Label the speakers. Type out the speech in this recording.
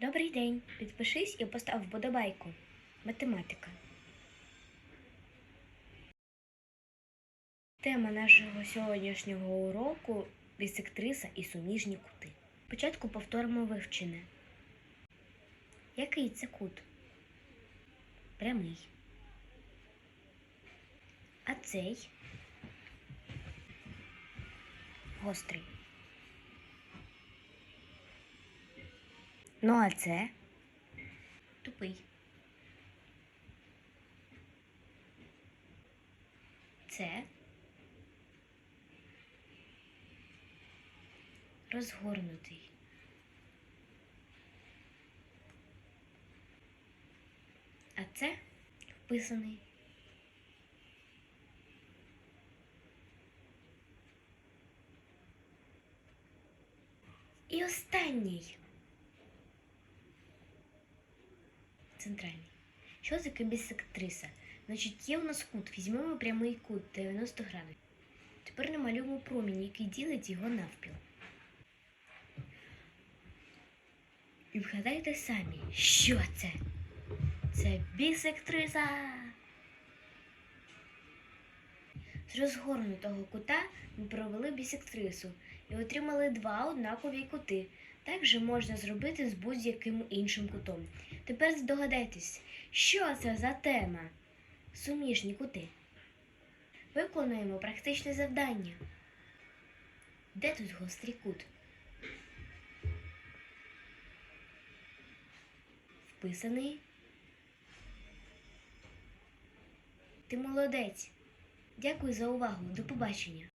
Speaker 1: Добрий день. Підпишись і постав вподобайку. Математика. Тема нашого сьогоднішнього уроку бісектриса і суміжні кути. Спочатку повторимо вивчене. Який це кут? Прямий. А цей гострий. Ну, а це тупий. Це розгорнутий. А це вписаний. І останній. Центральний. Що таке бісектриса? Значить, є у нас кут. Візьмемо прямий кут 90 градусів. Тепер намалюємо промінь, який ділить його навпіл. І вгадайте самі, що це? Це бісектриса. З розгорнутого кута ми провели бісектрису і отримали два однакові кути. Так же можна зробити з будь-яким іншим кутом. Тепер здогадайтесь, що це за тема? Суміжні кути. Виконуємо практичне завдання. Де тут гострий кут? Вписаний. Ти молодець. Дякую за увагу. До побачення.